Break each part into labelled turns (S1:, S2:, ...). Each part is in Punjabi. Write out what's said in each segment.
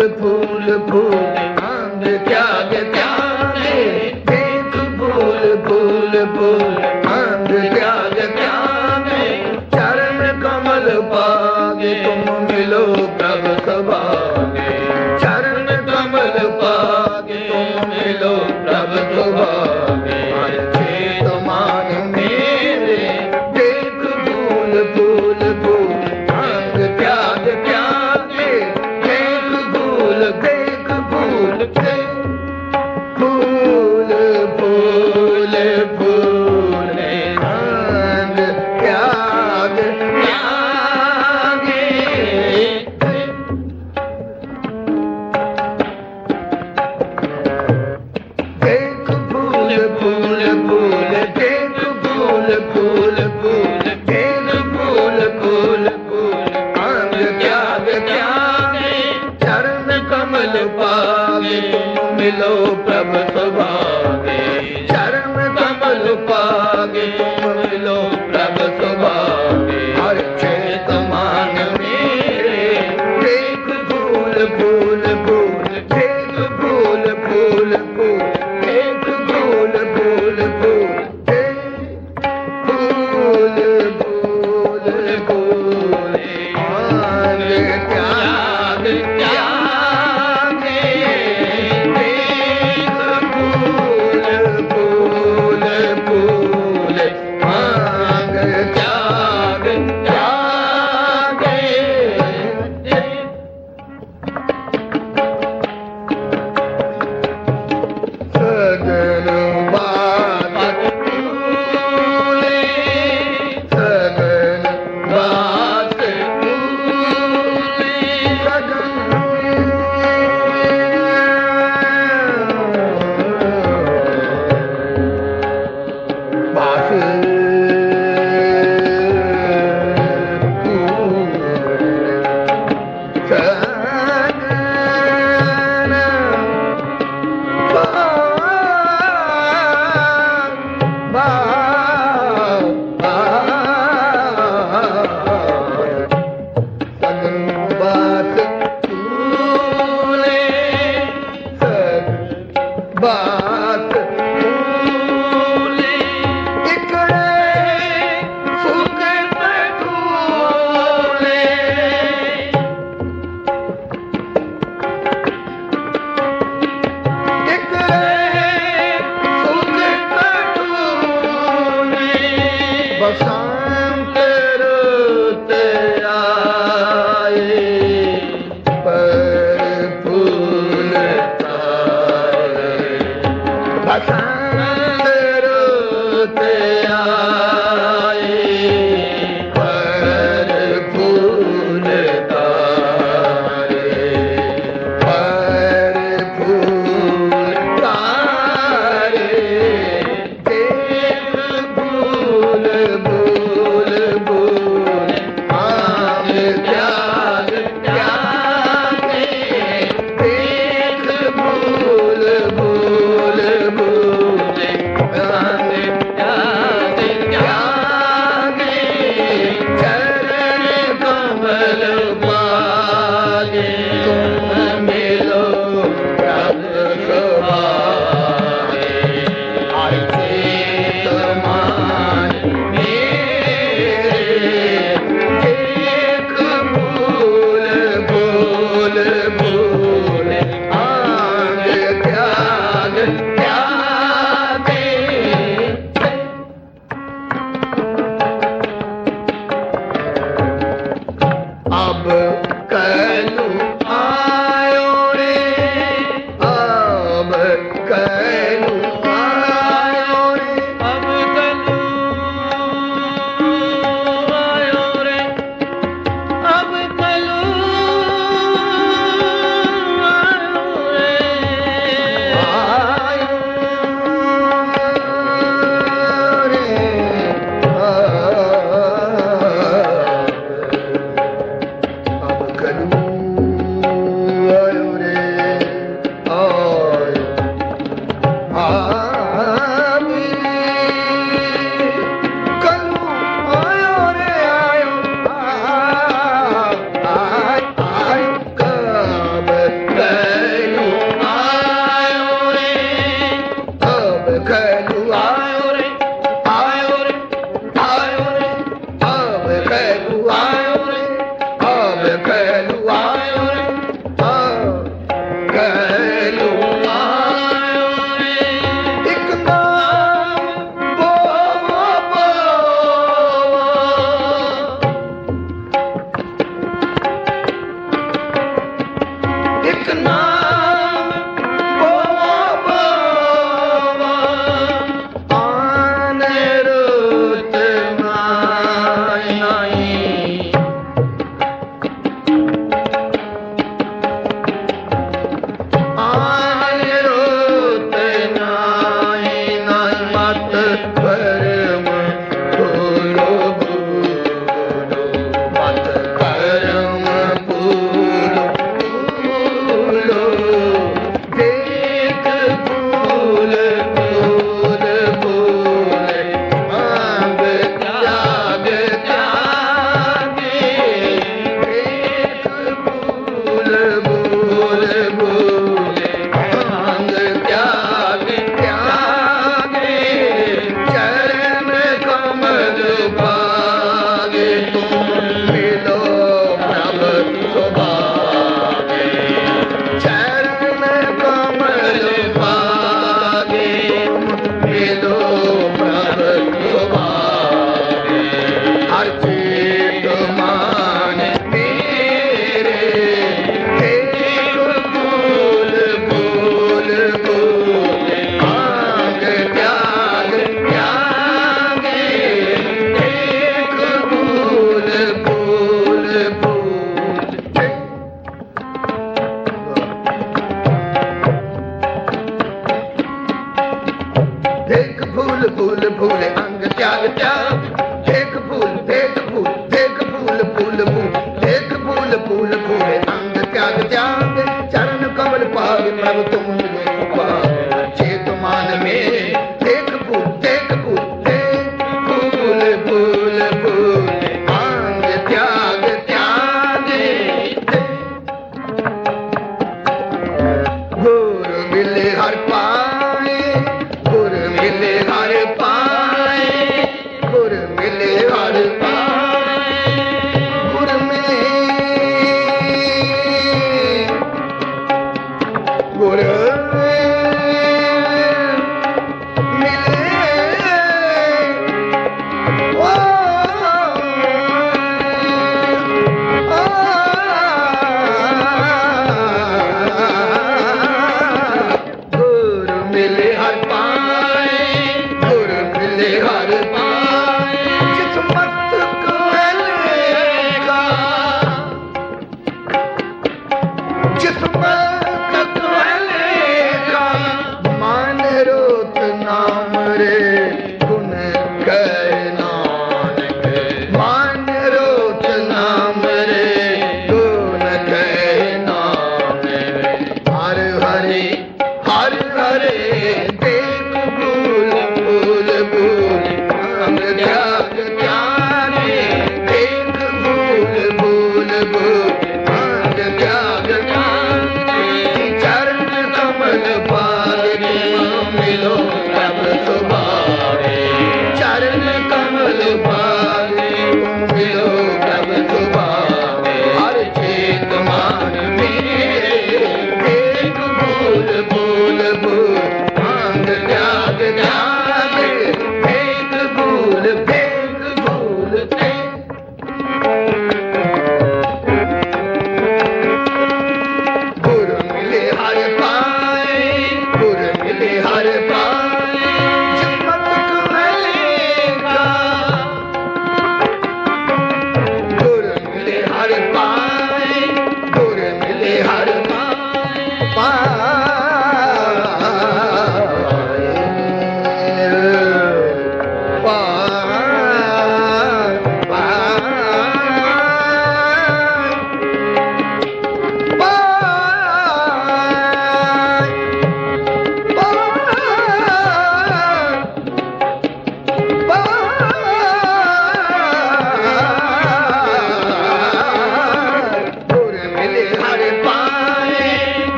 S1: ਫੂਲ ਤੁਮ ਫੂਲ ਫੂਲ ਫੂਲ, ਅੰਗ ਤਿਆਗ ਤਿਆਗ। ਦੇਖ ਫੂਲ ਦੇਖ ਫੂਲ ਦੇਖ ਫੂਲ ਫੂਲ ਮੂਲ ਦੇਖ ਫੂਲ ਫੂਲ ਫੂਲ, ਅੰਗ ਤਿਆਗ ਤਿਆਗ। ਚਰਨ ਕਮਲ ਪਾਗ ਪ੍ਰਭ ਤੁਮ ਮਿਲੇ ਮਿਲੋ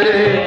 S1: Madre.